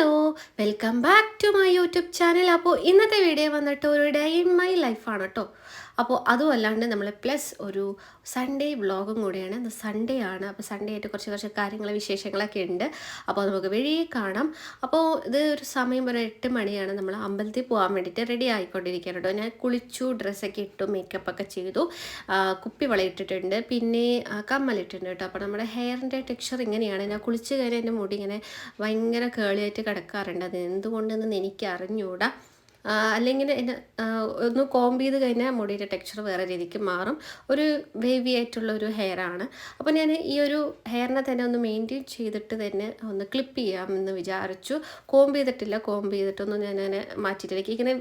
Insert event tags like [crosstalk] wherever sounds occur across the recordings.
Hello welcome back to my YouTube channel. അപ്പോൾ ഇന്നത്തെ video വന്നിട്ട് ഒരു ഡേ ഇൻ മൈ ലൈഫാണ് കേട്ടോ അപ്പോൾ അതുമല്ലാണ്ട് നമ്മൾ പ്ലസ് ഒരു സൺഡേ വ്ളോഗും കൂടിയാണ്. സൺഡേ ആണ്. അപ്പോൾ സൺഡേ ആയിട്ട് കുറച്ച് കുറച്ച് കാര്യങ്ങൾ വിശേഷങ്ങളൊക്കെ ഉണ്ട്. അപ്പോൾ നമുക്ക് വഴിയെ കാണാം. അപ്പോൾ ഇത് ഒരു സമയം ഒരു എട്ട് മണിയാണ്. നമ്മൾ അമ്പലത്തിൽ പോകാൻ വേണ്ടിയിട്ട് റെഡി ആയിക്കൊണ്ടിരിക്കാറുണ്ടോ ഞാൻ കുളിച്ചു ഡ്രസ്സൊക്കെ ഇട്ടു മേക്കപ്പ് ഒക്കെ ചെയ്തു. കുപ്പി വളയിട്ടിട്ടുണ്ട്. പിന്നെ കമ്മലിട്ടുണ്ട് കേട്ടോ. അപ്പോൾ നമ്മുടെ ഹെയറിന്റെ ടെക്സ്ചർ ഇങ്ങനെയാണ്. ഞാൻ കുളിച്ച് കഴിഞ്ഞാൽ എന്റെ മുടി ഇങ്ങനെ ഭയങ്കര കേളിയായിട്ട് കിടക്കാറുണ്ട്. അത് എന്തുകൊണ്ടെന്ന് എനിക്ക് അറിഞ്ഞുകൂടാ ആ, അല്ലെങ്കിൽ ഒന്ന് കോംബ് ചെയ്ത് കഴിഞ്ഞാൽ മുടിയുടെ ടെക്സ്ചർ വേറെ രീതിക്ക് മാറും. ഒരു വേവി ആയിട്ടുള്ള ഒരു ഹെയർ ആണ്. അപ്പോൾ ഞാൻ ഈ ഒരു ഹെയറിനെ തന്നെ ഒന്ന് മെയിന്റെയിൻ ചെയ്തിട്ട് തന്നെ ഒന്ന് ക്ലിപ്പ് ചെയ്യാമെന്ന് വിചാരിച്ചു. കോംബ് ചെയ്തിട്ടില്ല കോംബ് ചെയ്തിട്ടൊന്നും ഞാൻ അങ്ങനെ മാറ്റിയിട്ടില്ല. ഇങ്ങനെ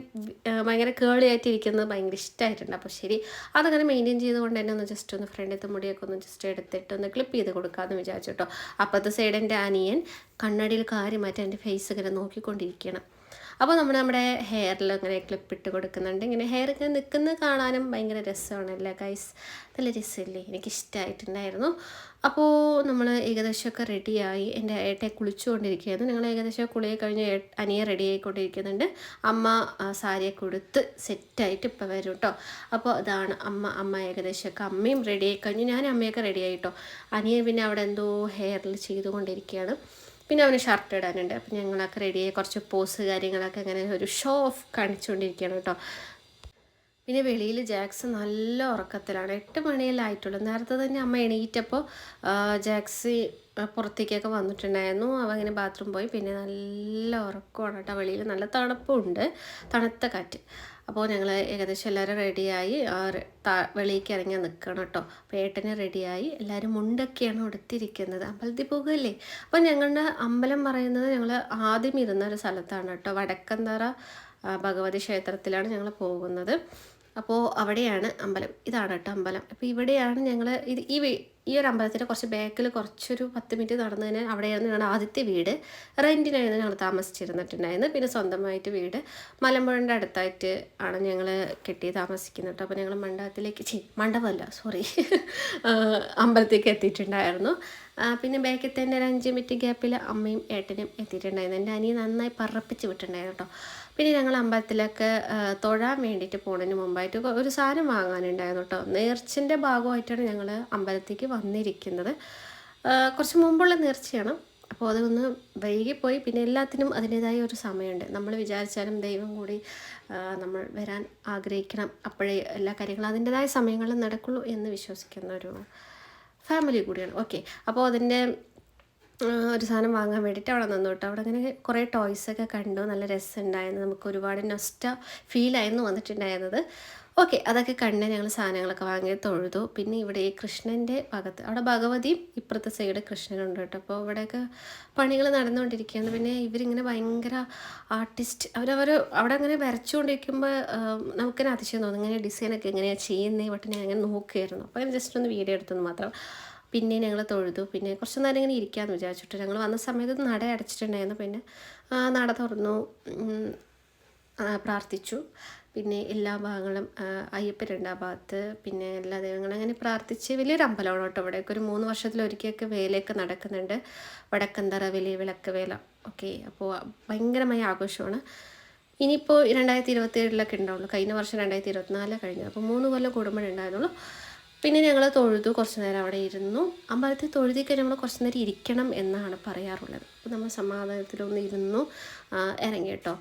ഭയങ്കര കേളി ആയിട്ടിരിക്കുന്നത് ഭയങ്കര ഇഷ്ടമായിട്ടുണ്ട് അപ്പോൾ ശരി അതങ്ങനെ മെയിന്റെയിൻ ചെയ്തുകൊണ്ട് തന്നെ ഒന്ന് ജസ്റ്റ് ഒന്ന് ഫ്രണ്ടിലത്തെ മുടിയൊക്കെ ഒന്ന് ജസ്റ്റ് എടുത്തിട്ട് ഒന്ന് ക്ലിപ്പ് ചെയ്ത് കൊടുക്കാമെന്ന് വിചാരിച്ചു കേട്ടോ അപ്പോഴത്തെ സൈഡ് എന്റെ അനിയൻ കണ്ണടിയിൽ കാര്യമായിട്ട് എന്റെ ഫേസ് ഇങ്ങനെ നോക്കിക്കൊണ്ടിരിക്കണം അപ്പോൾ നമ്മൾ നമ്മുടെ ഹെയറിൽ ഇങ്ങനെ ക്ലിപ്പ് ഇട്ട് കൊടുക്കുന്നുണ്ട്. ഇങ്ങനെ ഹെയർ ഇങ്ങനെ നിൽക്കുന്നത് കാണാനും ഭയങ്കര രസമാണല്ലേ ഗൈസ് നല്ല രസമില്ലേ? എനിക്കിഷ്ടമായിട്ടുണ്ടായിരുന്നു അപ്പോൾ നമ്മൾ ഏകദേശമൊക്കെ റെഡിയായി എന്റെ ഏട്ടയെ കുളിച്ചുകൊണ്ടിരിക്കുകയായിരുന്നു. ഞങ്ങൾ ഏകദേശം കുളിയെ കഴിഞ്ഞ് അനിയെ റെഡി ആയിക്കൊണ്ടിരിക്കുന്നുണ്ട്. അമ്മ സാരിയെ കൊടുത്ത് സെറ്റായിട്ട് ഇപ്പോൾ വരും കേട്ടോ അപ്പോൾ അതാണ് അമ്മ അമ്മ ഏകദേശമൊക്കെ അമ്മയും റെഡി ആയി ഞാൻ അമ്മയൊക്കെ റെഡി ആയിട്ടോ അനിയൻ പിന്നെ അവിടെ എന്തോ ഹെയറിൽ ചെയ്തുകൊണ്ടിരിക്കുകയാണ്. പിന്നെ അവന് ഷർട്ട് ഇടാനുണ്ട്. അപ്പം ഞങ്ങളൊക്കെ റെഡിയായി കുറച്ച് പോസ് കാര്യങ്ങളൊക്കെ അങ്ങനെ ഒരു ഷോ ഓഫ് കാണിച്ചുകൊണ്ടിരിക്കുകയാണ് കേട്ടോ. പിന്നെ വെളിയിൽ ജാക്സ് നല്ല ഉറക്കത്തിലാണ്. എട്ട് മണിയെല്ലാം ആയിട്ടുള്ളൂ. നേരത്തെ തന്നെ അമ്മ എണീറ്റപ്പോൾ ജാക്സ് പുറത്തേക്കൊക്കെ വന്നിട്ടുണ്ടായിരുന്നു. അവ അങ്ങനെ ബാത്റൂം പോയി. പിന്നെ നല്ല ഉറക്കമാണ് കേട്ടോ വെളിയിൽ. നല്ല തണുപ്പുണ്ട്. തണുത്ത കാറ്റ്. അപ്പോൾ ഞങ്ങൾ ഏകദേശം എല്ലാവരും റെഡിയായി വെളിയിലേക്ക് ഇറങ്ങി നിൽക്കണം കേട്ടോ. അപ്പോൾ ഏട്ടന് റെഡിയായി. എല്ലാവരും മുണ്ടൊക്കെയാണ് ഉടുത്തിരിക്കുന്നത്. അമ്പലത്തിൽ പോകുകയല്ലേ? അപ്പോൾ ഞങ്ങളുടെ അമ്പലം പറയുന്നത് ഞങ്ങൾ ആദ്യം ഇരുന്ന ഒരു സ്ഥലത്താണ് കേട്ടോ. വടക്കന്തറ ഭഗവതി ക്ഷേത്രത്തിലാണ് ഞങ്ങൾ പോകുന്നത്. അപ്പോൾ അവിടെയാണ് അമ്പലം. ഇതാണ് കേട്ടോ അമ്പലം. അപ്പോൾ ഇവിടെയാണ് ഞങ്ങൾ ഇത് ഈ ഈ ഒരു അമ്പലത്തിന്റെ കുറച്ച് ബാക്കിൽ കുറച്ചൊരു പത്ത് മിനിറ്റ് നടന്നു കഴിഞ്ഞാൽ അവിടെയായിരുന്നു ഞങ്ങളുടെ ആദ്യത്തെ വീട്. റെന്റിനായിരുന്നു ഞങ്ങൾ താമസിച്ചിരുന്നിട്ടുണ്ടായിരുന്നു. പിന്നെ സ്വന്തമായിട്ട് വീട്. മലമ്പുഴന്റെ അടുത്തായിട്ട് ആണ് ഞങ്ങൾ കെട്ടി താമസിക്കുന്നത് അപ്പോൾ ഞങ്ങൾ മണ്ഡപത്തിലേക്ക് ചി മണ്ഡപമല്ല സോറി അമ്പലത്തേക്ക് എത്തിയിട്ടുണ്ടായിരുന്നു. പിന്നെ ബാക്കിൽ തന്നെ ഒരു അഞ്ച് മിനിറ്റ് ഗ്യാപ്പിൽ അമ്മയും ഏട്ടനും എത്തിയിട്ടുണ്ടായിരുന്നു. എന്റെ അനിയെ നന്നായി പറപ്പിച്ച് വിട്ടിട്ടുണ്ടായിരുന്നു കേട്ടോ. പിന്നെ ഞങ്ങൾ അമ്പലത്തിലൊക്കെ തൊഴാൻ വേണ്ടിയിട്ട് പോകുന്നതിന് മുമ്പായിട്ട് ഒരു സാധനം വാങ്ങാനുണ്ടായിരുന്നു കേട്ടോ നേർച്ചിന്റെ ഭാഗമായിട്ടാണ് ഞങ്ങൾ അമ്പലത്തേക്ക് വന്നിരിക്കുന്നത്. കുറച്ച് മുമ്പുള്ള നേർച്ചയാണ്. അപ്പോൾ അതൊന്ന് വൈകിപ്പോയി. പിന്നെ എല്ലാത്തിനും അതിന്റേതായ ഒരു സമയമുണ്ട്. നമ്മൾ വിചാരിച്ചാലും ദൈവം കൂടി നമ്മൾ വരാൻ ആഗ്രഹിക്കണം. അപ്പോഴേ എല്ലാ കാര്യങ്ങളും അതിന്റേതായ സമയങ്ങളിൽ നടക്കുള്ളൂ എന്ന് വിശ്വസിക്കുന്ന ഒരു ഫാമിലി കൂടിയാണ്. ഓക്കെ അപ്പോൾ അതിന്റെ ഒരു സാധനം വാങ്ങാൻ വേണ്ടിയിട്ട് അവിടെ നിന്നു കേട്ടോ. അവിടെ അങ്ങനെ കുറേ ടോയ്സൊക്കെ കണ്ടു. നല്ല രസമുണ്ടായിരുന്നു. നമുക്ക് ഒരുപാട് നൊസ്റ്റ ഫീലായിരുന്നു വന്നിട്ടുണ്ടായിരുന്നത്. ഓക്കെ അതൊക്കെ കണ്ട് ഞങ്ങൾ സാധനങ്ങളൊക്കെ വാങ്ങി തൊഴുതു. പിന്നെ ഇവിടെ ഈ കൃഷ്ണന്റെ ഭാഗത്ത് അവിടെ ഭഗവതിയും ഇപ്പുറത്തെ സൈഡ് കൃഷ്ണനുണ്ട് കേട്ടോ. അപ്പോൾ ഇവിടെയൊക്കെ പണികൾ നടന്നുകൊണ്ടിരിക്കുകയാണ്. പിന്നെ ഇവരിങ്ങനെ ഭയങ്കര ആർട്ടിസ്റ്റ് അവരവർ അവിടെ അങ്ങനെ വരച്ചുകൊണ്ടിരിക്കുമ്പോൾ നമുക്കിങ്ങനെ അതിശയം തോന്നും. ഇങ്ങനെ ഡിസൈനൊക്കെ എങ്ങനെയാണ് ചെയ്യുന്നത് പട്ടിനെ ഞാൻ അങ്ങനെ നോക്കുകയായിരുന്നു. അപ്പോൾ അങ്ങനെ ജസ്റ്റ് ഒന്ന് വീഡിയോ എടുത്തെന്ന് മാത്രം. പിന്നെ ഞങ്ങൾ തൊഴുതു. പിന്നെ കുറച്ച് നേരം ഇങ്ങനെ ഇരിക്കാമെന്ന് വിചാരിച്ചിട്ട് ഞങ്ങൾ വന്ന സമയത്ത് നട അടച്ചിട്ടുണ്ടായിരുന്നു. പിന്നെ നട തുറന്നു. പ്രാർത്ഥിച്ചു. പിന്നെ എല്ലാ ഭാഗങ്ങളും അയ്യപ്പനുണ്ട് ആ ഭാഗത്ത്. പിന്നെ എല്ലാ ദൈവങ്ങളും അങ്ങനെ പ്രാർത്ഥിച്ച് വലിയൊരു അമ്പലമാണ് കേട്ടോ ഇവിടെയൊക്കെ ഒരു മൂന്ന് വർഷത്തിലൊരിക്കലൊക്കെ വേലയൊക്കെ നടക്കുന്നുണ്ട്. വടക്കന്തറ വലിയ വിളക്ക് വേല ഓക്കെ അപ്പോൾ ഭയങ്കരമായ ആഘോഷമാണ്. ഇനിയിപ്പോൾ രണ്ടായിരത്തി ഇരുപത്തി ഏഴിലൊക്കെ ഉണ്ടാവുള്ളൂ. കഴിഞ്ഞ വർഷം രണ്ടായിരത്തി ഇരുപത്തിനാല് കഴിഞ്ഞു. അപ്പോൾ മൂന്ന് കൊല്ലം കൂടുമ്പോഴേ ഉണ്ടായിരുന്നുള്ളൂ. പിന്നെ ഞങ്ങൾ തൊഴുതു കുറച്ച് നേരം അവിടെ ഇരുന്നു. അമ്പലത്തിൽ തൊഴുതി നമ്മൾ കുറച്ച് നേരം ഇരിക്കണം എന്നാണ് പറയാറുള്ളത്. അപ്പോൾ നമ്മൾ സമാധാനത്തിലൊന്ന് ഇരുന്നു. ഇറങ്ങി കേട്ടോ.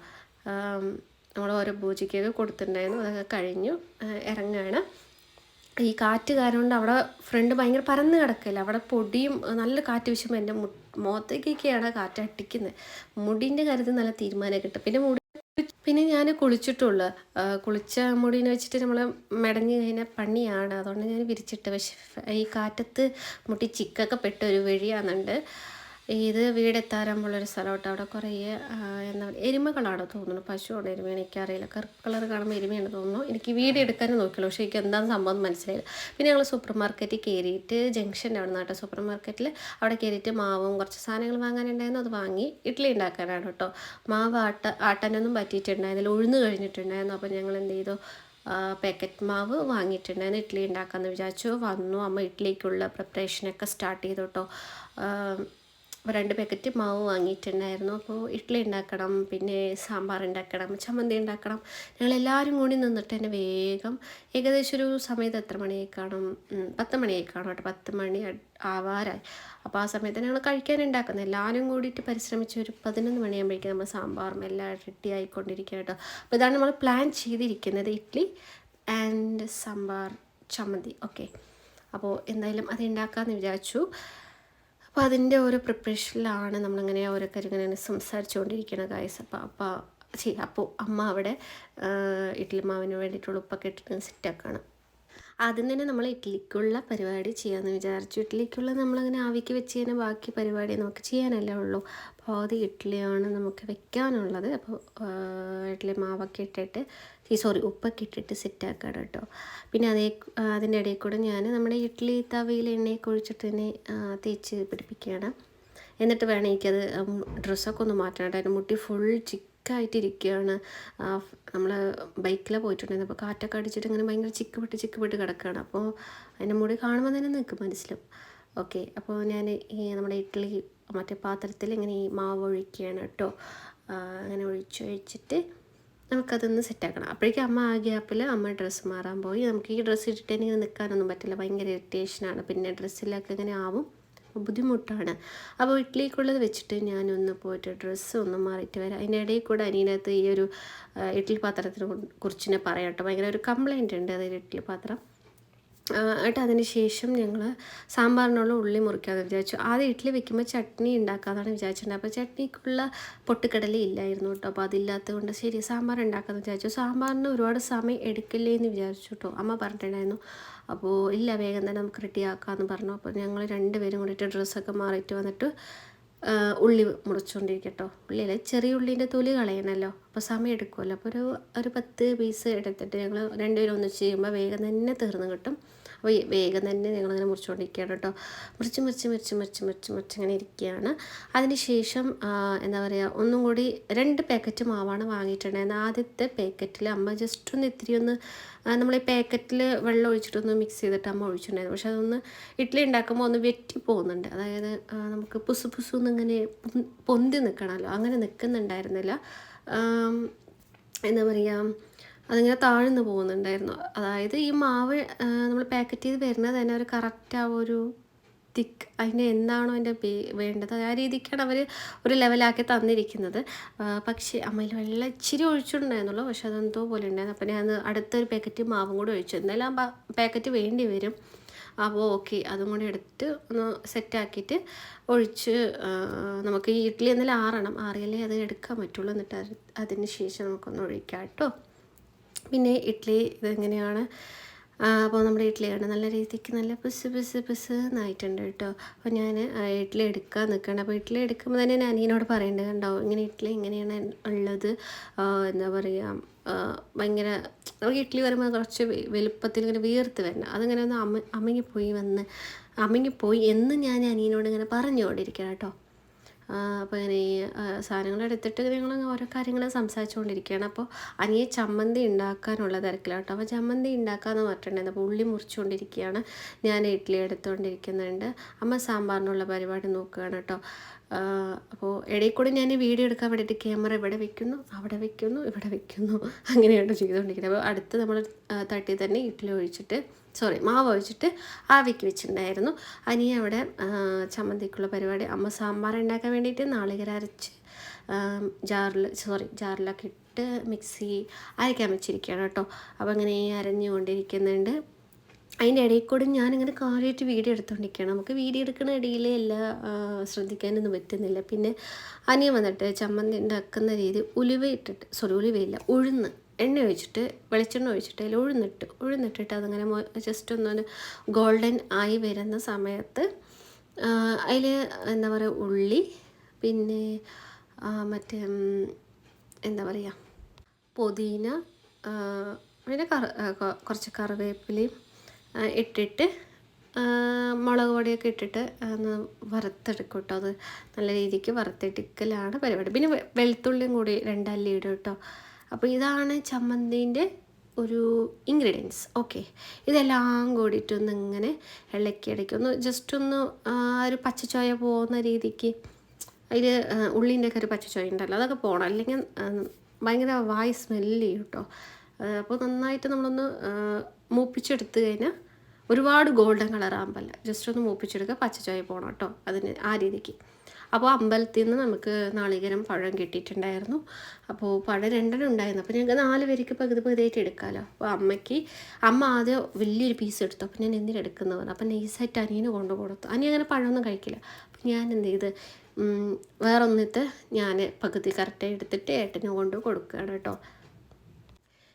നമ്മൾ ഓരോ പൂജയ്ക്കൊക്കെ കൊടുത്തിട്ടുണ്ടായിരുന്നു. അതൊക്കെ കഴിഞ്ഞു. ഇറങ്ങുകയാണ് ഈ കാറ്റ് കാരണം അവിടെ ഫ്രണ്ട് ഭയങ്കര പരന്ന് കിടക്കില്ല അവിടെ പൊടിയും നല്ല കാറ്റ് വീശുമ്പോൾ എന്റെ മുഖത്തേക്കൊക്കെയാണ് കാറ്റ് അട്ടിക്കുന്നത് മുടിന്റെ കാര്യത്തിൽ നല്ല തീരുമാനം കിട്ടും. പിന്നെ മുടി പിന്നെ ഞാൻ കുളിച്ചിട്ടുള്ളു. കുളിച്ച മുടീനെ വെച്ചിട്ട് നമ്മൾ മെടഞ്ഞു കഴിഞ്ഞാൽ പണിയാണ്. അതുകൊണ്ട് ഞാൻ വിരിച്ചിട്ട്. പക്ഷെ ഈ കാറ്റത്ത് മുട്ടി ചിക്കൊക്കെ പെട്ട ഒരു വഴിയാണെന്നുണ്ട് ഇത് വീടെത്താറാകുമ്പോഴൊരു സ്ഥലമായിട്ട് അവിടെ കുറേ എന്താ പറയുക എരുമകളാണോ തോന്നുന്നു. പശുവാണോ എരുമ. എനിക്കറിയില്ല. കളർ കാണുമ്പോൾ എരുമയാണ് തോന്നുന്നു. എനിക്ക് വീട് എടുക്കാനും നോക്കിയുള്ളൂ. പക്ഷേ എനിക്ക് എന്താണ് സംഭവം മനസ്സിലായില്ല. പിന്നെ ഞങ്ങൾ സൂപ്പർ മാർക്കറ്റിൽ കയറിയിട്ട് ജംഗ്ഷന്റെ അവിടെ നിന്നാട്ടോ സൂപ്പർ മാർക്കറ്റിൽ അവിടെ കയറിയിട്ട് മാവും കുറച്ച് സാധനങ്ങൾ വാങ്ങാനുണ്ടായിരുന്നു. അത് വാങ്ങി ഇഡ്ഡലി ഉണ്ടാക്കാനാണ് കേട്ടോ. മാവ് ആട്ട ആട്ടാനൊന്നും പറ്റിയിട്ടുണ്ടായിരുന്നില്ല ഉഴുന്ന് കഴിഞ്ഞിട്ടുണ്ടായിരുന്നു. അപ്പോൾ ഞങ്ങൾ എന്ത് ചെയ്തു? പാക്കറ്റ് മാവ് വാങ്ങിയിട്ടുണ്ടായിരുന്നു. ഇഡ്ഡലി ഉണ്ടാക്കാമെന്ന് വിചാരിച്ചു. വന്നു. അമ്മ ഇഡ്ഡലിക്കുള്ള പ്രിപ്പറേഷനൊക്കെ സ്റ്റാർട്ട് ചെയ്തു കേട്ടോ. രണ്ട് പാക്കറ്റ് മാവ് വാങ്ങിയിട്ടുണ്ടായിരുന്നു. അപ്പോൾ ഇഡ്ഡലി ഉണ്ടാക്കണം പിന്നെ സാമ്പാർ ഉണ്ടാക്കണം ചമ്മന്തി ഉണ്ടാക്കണം. ഞങ്ങളെല്ലാവരും കൂടി നിന്നിട്ട് തന്നെ വേഗം ഏകദേശം ഒരു സമയത്ത് എത്ര മണിയായി കാണും പത്ത് മണിയായി കാണും കേട്ടോ. പത്ത് മണി ആവാറായി. അപ്പോൾ ആ സമയത്ത് ഞങ്ങൾ കഴിക്കാൻ ഉണ്ടാക്കുന്നത്. എല്ലാവരും കൂടിയിട്ട് പരിശ്രമിച്ച് ഒരു പതിനൊന്ന് മണിയാകുമ്പോഴേക്കും നമ്മൾ സാമ്പാറും എല്ലാം റെഡി ആയിക്കൊണ്ടിരിക്കുക കേട്ടോ. അപ്പോൾ ഇതാണ് നമ്മൾ പ്ലാൻ ചെയ്തിരിക്കുന്നത്. ഇഡ്ഡലി ആൻഡ് സാമ്പാർ ചമ്മന്തി. ഓക്കെ അപ്പോൾ എന്തായാലും അത് ഉണ്ടാക്കാമെന്ന് വിചാരിച്ചു. അപ്പോൾ അതിന്റെ ഓരോ പ്രിപ്പറേഷനിലാണ് നമ്മളിങ്ങനെ ഓരോ കാര്യം ഇങ്ങനെ ഗായസ് അപ്പോൾ അപ്പോൾ അപ്പോൾ അമ്മ അവിടെ ഇഡ്ഡലി മാവിന് വേണ്ടിയിട്ടുള്ള ഉപ്പൊക്കെ ഇട്ടിട്ട് സെറ്റാക്കാണ് ആദ്യം തന്നെ നമ്മൾ ഇഡ്ഡലിക്കുള്ള പരിപാടി ചെയ്യാമെന്ന് വിചാരിച്ചു. ഇഡ്ഡലിക്കുള്ള നമ്മളങ്ങനെ ആവിക്ക് വെച്ച് കഴിഞ്ഞാൽ ബാക്കി പരിപാടി നമുക്ക് ചെയ്യാനല്ലേ ഉള്ളൂ. ആദ്യം ഇഡ്ഡലിയാണ് നമുക്ക് വെക്കാനുള്ളത്. അപ്പോൾ ഇഡ്ഡലി മാവൊക്കെ ഇട്ടിട്ട് സോറി ഉപ്പൊക്കെ ഇട്ടിട്ട് സെറ്റാക്കാം കേട്ടോ. പിന്നെ അതേ അതിന്റെ ഇടയിൽ കൂടെ ഞാൻ നമ്മുടെ ഇഡ്ഡലി തവയിൽ എണ്ണയൊക്കെ ഒഴിച്ചിട്ട് തന്നെ തേച്ച് പിടിപ്പിക്കുകയാണ്. എന്നിട്ട് വേണം എനിക്കത് ഡ്രസ്സൊക്കെ ഒന്ന് മാറ്റാനായിട്ട് അതിന്റെ മുട്ടി ഫുൾ ചിക്കായിട്ടിരിക്കുകയാണ് നമ്മൾ ബൈക്കിൽ പോയിട്ടുണ്ടായിരുന്നു. അപ്പോൾ കാറ്റൊക്കെ അടിച്ചിട്ട് ഇങ്ങനെ ഭയങ്കര ചിക്ക് പെട്ട് ചിക്ക് പെട്ട് കിടക്കുകയാണ്. അപ്പോൾ അതിന്റെ മുടി കാണുമ്പോൾ തന്നെ നിൽക്കും മനസ്സിലും ഓക്കെ അപ്പോൾ ഞാൻ ഈ നമ്മുടെ ഇഡ്ഡലി മറ്റേ പാത്രത്തിൽ ഇങ്ങനെ ഈ മാവ് ഒഴിക്കുകയാണ് കേട്ടോ. അങ്ങനെ ഒഴിച്ചൊഴിച്ചിട്ട് നമുക്കതൊന്ന് സെറ്റാക്കണം. അപ്പോഴേക്കും അമ്മ ആ ഗ്യാപ്പിൽ അമ്മ ഡ്രസ്സ് മാറാൻ പോയി. നമുക്ക് ഈ ഡ്രസ്സ് ഇട്ടിട്ട് ഇങ്ങനെ നിൽക്കാനൊന്നും പറ്റില്ല. ഭയങ്കര ഇറിറ്റേഷനാണ്. പിന്നെ ഡ്രസ്സിലൊക്കെ ഇങ്ങനെ ആവും. ബുദ്ധിമുട്ടാണ്. അപ്പോൾ ഇഡ്ഡലിക്കുള്ളത് വെച്ചിട്ട് ഞാനൊന്ന് പോയിട്ട് ഡ്രസ്സ് ഒന്ന് മാറിയിട്ട് വരാം. അതിന്റെ ഇടയിൽ കൂടെ അനിയനകത്ത് ഈ ഒരു ഇഡ്ഡലി പാത്രത്തിനെ കുറിച്ച് തന്നെ പറയാം കേട്ടോ. ഭയങ്കര ഒരു കംപ്ലൈന്റ് ഉണ്ട്. അതായത് ഇഡ്ഡലി പാത്രം. എന്നിട്ട് അതിന് ശേഷം ഞങ്ങൾ സാമ്പാറിനുള്ള ഉള്ളി മുറിക്കാമെന്ന് വിചാരിച്ചു. ആദ്യം ഇഡ്ഡലി വെക്കുമ്പോൾ ചട്നി ഉണ്ടാക്കാമെന്നാണ് വിചാരിച്ചിട്ടുണ്ട് അപ്പോൾ ചട്നിക്കുള്ള പൊട്ടുകടല ഇല്ലായിരുന്നു കേട്ടോ. അപ്പോൾ അതില്ലാത്തത് കൊണ്ട് ശരി സാമ്പാർ ഉണ്ടാക്കാമെന്ന് വിചാരിച്ചു. സാമ്പാറിന് ഒരുപാട് സമയം എടുക്കില്ലേ എന്ന് വിചാരിച്ചു കേട്ടോ. അമ്മ പറഞ്ഞിട്ടുണ്ടായിരുന്നു. അപ്പോൾ ഇല്ല വേഗം തന്നെ നമുക്ക് റെഡിയാക്കാമെന്ന് പറഞ്ഞു. അപ്പോൾ ഞങ്ങൾ രണ്ടുപേരും കൂടിയിട്ട് ഡ്രസ്സൊക്കെ മാറിയിട്ട് വന്നിട്ട് ഉള്ളി മുറിച്ചുകൊണ്ടിരിക്കട്ടോ ഉള്ളിയല്ല ചെറിയ ഉള്ളീന്റെ തൊലി കളയണമല്ലോ അപ്പോൾ സമയം എടുക്കുമല്ലോ അപ്പോൾ ഒരു ഒരു പത്ത് പീസ് എടുത്തിട്ട് ഞങ്ങൾ രണ്ടുപേരും ഒന്നിച്ച് ചെയ്യുമ്പോൾ വേഗം തന്നെ തീർന്ന് കിട്ടും. അപ്പോൾ വേഗം തന്നെ ഞങ്ങളിങ്ങനെ മുറിച്ചുകൊണ്ടിരിക്കുകയാണ് കേട്ടോ. മുറിച്ച് മുറിച്ച് മുറിച്ച് മുറിച്ച് മുറിച്ച് മുറിച്ച് ഇങ്ങനെ ഇരിക്കുകയാണ്. അതിനുശേഷം എന്താ പറയുക ഒന്നും കൂടി രണ്ട് പാക്കറ്റ് മാവാണ് വാങ്ങിയിട്ടുണ്ടായിരുന്നത്. ആദ്യത്തെ പാക്കറ്റിൽ അമ്മ ജസ്റ്റ് ഒന്ന് ഇത്തിരി ഒന്ന് നമ്മൾ ഈ പാക്കറ്റിൽ വെള്ളം ഒഴിച്ചിട്ടൊന്ന് മിക്സ് ചെയ്തിട്ട് അമ്മ ഒഴിച്ചിട്ടുണ്ടായിരുന്നു. പക്ഷെ അതൊന്ന് ഇഡ്ഡലി ഉണ്ടാക്കുമ്പോൾ ഒന്ന് വെറ്റി പോകുന്നുണ്ട്. അതായത് നമുക്ക് പുസു പുസു എന്നിങ്ങനെ പൊന്തി നിൽക്കണമല്ലോ. അങ്ങനെ നിൽക്കുന്നുണ്ടായിരുന്നില്ല. എന്താ പറയുക അതിങ്ങനെ താഴ്ന്നു പോകുന്നുണ്ടായിരുന്നു. അതായത് ഈ മാവ് നമ്മൾ പാക്കറ്റ് ചെയ്ത് വരുന്നത് തന്നെ ഒരു കറക്റ്റ് ആ ഒരു തിക്ക് അതിന് എന്താണോ അതിന്റെ വേണ്ടത്. ആ രീതിക്കാണ് അവർ ഒരു ലെവലാക്കി തന്നിരിക്കുന്നത്. പക്ഷേ അമ്മയിൽ വെള്ളം ഇച്ചിരി ഒഴിച്ചിട്ടുണ്ടായിരുന്നുള്ളൂ. പക്ഷെ അതെന്തോ പോലെ ഉണ്ടായിരുന്നു. അപ്പോൾ ഞാൻ അടുത്തൊരു പാക്കറ്റ് മാവും കൂടെ ഒഴിച്ചു. എന്തായാലും ആ പാക്കറ്റ് വേണ്ടി വരും. അപ്പോൾ ഓക്കെ അതും കൂടി എടുത്ത് ഒന്ന് സെറ്റാക്കിയിട്ട് ഒഴിച്ച് നമുക്ക് ഈ ഇഡ്ഡലി എന്നാലും ആറണം. ആറിയാലേ അത് എടുക്കാൻ പറ്റുള്ളൂ. എന്നിട്ട് അത് അതിന് ശേഷം നമുക്കൊന്ന് ഒഴിക്കാം കേട്ടോ. പിന്നെ ഇഡ്ഡലി ഇതെങ്ങനെയാണ്? അപ്പോൾ നമ്മുടെ ഇഡ്ഡലിയാണ് നല്ല രീതിക്ക് നല്ല പിസ് പിസ് പിസ് എന്നായിട്ടുണ്ട് കേട്ടോ. അപ്പോൾ ഞാൻ ഇഡ്ഡലി എടുക്കാൻ നിൽക്കണം അപ്പോൾ ഇഡ്ഡലി എടുക്കുമ്പോൾ തന്നെ ഞാൻ അനിയനോട് പറയേണ്ടത് കണ്ടോ? ഇങ്ങനെ ഇഡ്ഡലി ഇങ്ങനെയാണ് ഉള്ളത്. എന്താ പറയുക ഭയങ്കര നമുക്ക് ഇഡ്ഡലി വരുമ്പോൾ കുറച്ച് വലുപ്പത്തിൽ ഇങ്ങനെ വീർത്ത് വരണം. അതിങ്ങനെ ഒന്ന് അമ്മ അമ്മിങ്ങിപ്പോയി വന്ന് അമ്മങ്ങിപ്പോയി എന്ന് ഞാൻ അനിയനോട് ഇങ്ങനെ പറഞ്ഞുകൊണ്ടിരിക്കണം കേട്ടോ. അപ്പോൾ ഇങ്ങനെ ഈ സാധനങ്ങൾ എടുത്തിട്ട് ഞങ്ങൾ ഓരോ കാര്യങ്ങൾ സംസാരിച്ചുകൊണ്ടിരിക്കുകയാണ്. അപ്പോൾ അനിയെ ചമ്മന്തി ഉണ്ടാക്കാനുള്ള തിരക്കിലാണ് കേട്ടോ അപ്പോൾ ചമ്മന്തി ഉണ്ടാക്കാമെന്ന് പറഞ്ഞിട്ടുണ്ടായിരുന്നു. അപ്പോൾ ഉള്ളി മുറിച്ചുകൊണ്ടിരിക്കുകയാണ്. ഞാൻ ഇഡ്ഡലി എടുത്തുകൊണ്ടിരിക്കുന്നുണ്ട്. അമ്മ സാമ്പാറിനുള്ള പരിപാടി നോക്കുകയാണ് കേട്ടോ. അപ്പോൾ ഇടയിൽ കൂടെ ഞാൻ വീഡിയോ എടുക്കാൻ വേണ്ടിയിട്ട് ക്യാമറ ഇവിടെ വെക്കുന്നു അവിടെ വെക്കുന്നു ഇവിടെ വെക്കുന്നു. അങ്ങനെയാണ് ചെയ്തുകൊണ്ടിരിക്കുന്നത്. അപ്പോൾ അടുത്ത് നമ്മൾ തട്ടി തന്നെ ഇഡ്ഡലി ഒഴിച്ചിട്ട് സോറി മാവ് ഒഴിച്ചിട്ട് ആവിക്ക് വെച്ചിട്ടുണ്ടായിരുന്നു. അനിയ അവിടെ ചമ്മന്തിക്കുള്ള പരിപാടി അമ്മ സാമ്പാർ ഉണ്ടാക്കാൻ വേണ്ടിയിട്ട് നാളികര അരച്ച് ജാറിൽ സോറി ജാറിലൊക്കെ ഇട്ട് മിക്സി അരയ്ക്കാൻ വെച്ചിരിക്കുകയാണ് കേട്ടോ. അപ്പോൾ അങ്ങനെ അരഞ്ഞുകൊണ്ടിരിക്കുന്നുണ്ട്. അതിന്റെ ഇടയിൽ കൂടെ ഞാനിങ്ങനെ കാര്യമായിട്ട് വീഡിയോ എടുത്തുകൊണ്ടിരിക്കുകയാണ് നമുക്ക് വീഡിയോ എടുക്കുന്ന ഇടയിൽ എല്ലാം ശ്രദ്ധിക്കാനൊന്നും പറ്റുന്നില്ല. പിന്നെ അനിയൻ വന്നിട്ട് ചമ്മന്തി ഉണ്ടാക്കുന്ന രീതി ഉലുവ ഇട്ടിട്ട് സോറി ഉലുവയില്ല ഉഴുന്ന് എണ്ണ ഒഴിച്ചിട്ട് വെളിച്ചെണ്ണ ഒഴിച്ചിട്ട് അതിൽ ഉഴുന്നിട്ട് ഉഴുന്നിട്ടിട്ട് അതങ്ങനെ ജസ്റ്റ് ഒന്ന് ഗോൾഡൻ ആയി വരുന്ന സമയത്ത് അതിൽ എന്താ പറയുക ഉള്ളി പിന്നെ മറ്റേ എന്താ പറയുക പുതിന പിന്നെ കറ കുറച്ച് കറിവേപ്പിലയും ഇട്ടിട്ട് മുളക് പൊടിയൊക്കെ ഇട്ടിട്ട് ഒന്ന് വറുത്തെടുക്കും കേട്ടോ അത് നല്ല രീതിക്ക് വറുത്തെടുക്കലാണ് പരിപാടി. പിന്നെ വെളുത്തുള്ളിയും കൂടി രണ്ടല്ലി ഇടും കേട്ടോ അപ്പോൾ ഇതാണ് ചമ്മന്തിന്റെ ഒരു ഇൻഗ്രീഡിയൻസ് ഓക്കെ ഇതെല്ലാം കൂടിയിട്ടൊന്ന് ഇങ്ങനെ ഇളക്കി ഇടയ്ക്ക് ഒന്ന് ജസ്റ്റ് ഒന്ന് ഒരു പച്ചച്ചോയ പോകുന്ന രീതിക്ക് അതിൽ ഉള്ളിന്റെ ഒക്കെ ഒരു പച്ചച്ചോയ ഉണ്ടല്ലോ അതൊക്കെ പോകണം അല്ലെങ്കിൽ ഭയങ്കര വായ് സ്മെല്ല് ചെയ്യും കേട്ടോ അപ്പോൾ നന്നായിട്ട് നമ്മളൊന്ന് മൂപ്പിച്ചെടുത്ത് കഴിഞ്ഞാൽ ഒരുപാട് ഗോൾഡൻ കളർ ആകുമ്പോൾ ജസ്റ്റ് ഒന്ന് മൂപ്പിച്ചെടുക്കുക പച്ചച്ചോയ പോകണം കേട്ടോ അതിന് ആ രീതിക്ക്. അപ്പോൾ അമ്പലത്തിൽ നിന്ന് നമുക്ക് നാളികേരം പഴം കിട്ടിയിട്ടുണ്ടായിരുന്നു. അപ്പോൾ പഴം രണ്ടെണ്ണം ഉണ്ടായിരുന്നു അപ്പോൾ ഞങ്ങൾക്ക് നാല് പേർക്ക് പകുതി പകുതിയായിട്ട് എടുക്കാമല്ലോ അപ്പോൾ അമ്മയ്ക്ക് അമ്മ ആദ്യം വലിയൊരു പീസ് എടുത്തു. അപ്പോൾ ഞാൻ എന്തിനാണ് എടുക്കുന്നത് പറഞ്ഞു. അപ്പോൾ നൈസായിട്ട് അനിയന് കൊണ്ടു കൊടുത്തു. അനി അങ്ങനെ പഴമൊന്നും കഴിക്കില്ല. അപ്പോൾ ഞാൻ എന്ത് ചെയ്ത് വേറൊന്നിട്ട് ഞാൻ പകുതി കറക്റ്റായി എടുത്തിട്ട് ഏട്ടന് കൊണ്ട് കൊടുക്കുകയാണ് കേട്ടോ.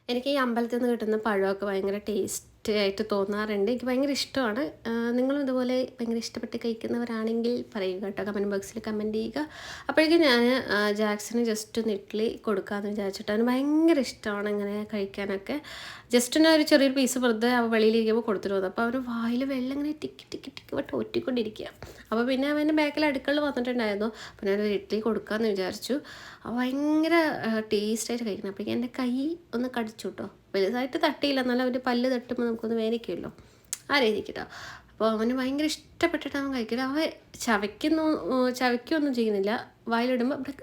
എനിക്ക് ഈ അമ്പലത്തിൽ നിന്ന് കിട്ടുന്ന പഴമൊക്കെ ഭയങ്കര ടേസ്റ്റ് ആയിട്ട് തോന്നാറുണ്ട്. എനിക്ക് ഭയങ്കര ഇഷ്ടമാണ്. നിങ്ങളും ഇതുപോലെ ഭയങ്കര ഇഷ്ടപ്പെട്ട് കഴിക്കുന്നവരാണെങ്കിൽ പറയുക കേട്ടോ. കമന്റ് ബോക്സിൽ കമന്റ് ചെയ്യുക. അപ്പോഴേക്കും ഞാൻ ജാക്സിന് ജസ്റ്റ് ഒന്ന് ഇഡ്ഡലി കൊടുക്കാമെന്ന് വിചാരിച്ചിട്ട് അവന് ഭയങ്കര ഇഷ്ടമാണ് ഇങ്ങനെ കഴിക്കാനൊക്കെ. ജസ്റ്റ് ഒന്ന് ഒരു ചെറിയൊരു പീസ് വെറുതെ അവ വെളിയിലിരിക്കുമ്പോൾ കൊടുത്തിട്ട് വന്നു. അപ്പോൾ അവന് വായിൽ വെള്ളം ഇങ്ങനെ ടിക്കി ടിക്കി ടിക്കി വിട്ട് ഒറ്റിക്കൊണ്ടിരിക്കുക അപ്പോൾ പിന്നെ അവന്റെ ബാക്കിൽ അടുക്കളിൽ വന്നിട്ടുണ്ടായിരുന്നു. അപ്പോൾ ഞാനൊരു ഇഡ്ഡലി കൊടുക്കാമെന്ന് വിചാരിച്ചു. ഭയങ്കര ടേസ്റ്റായിട്ട് കഴിക്കണം അപ്പോഴേക്കും എന്റെ കൈ ഒന്ന് കടിച്ചു കേട്ടോ. വലുതായിട്ട് തട്ടിയില്ല. എന്നാലും അവന്റെ പല്ല് തട്ടുമ്പോൾ നമുക്കൊന്ന് വേദനിക്കുമല്ലോ. ആ രീതിക്ക് അപ്പോൾ അവന് ഭയങ്കര ഇഷ്ടപ്പെട്ടിട്ട് അവൻ കഴിക്കില്ല അവൻ ചവയ്ക്കുന്നു ചവയ്ക്കൊന്നും ചെയ്യുന്നില്ല. വായിലിടുമ്പോൾ അവിടെ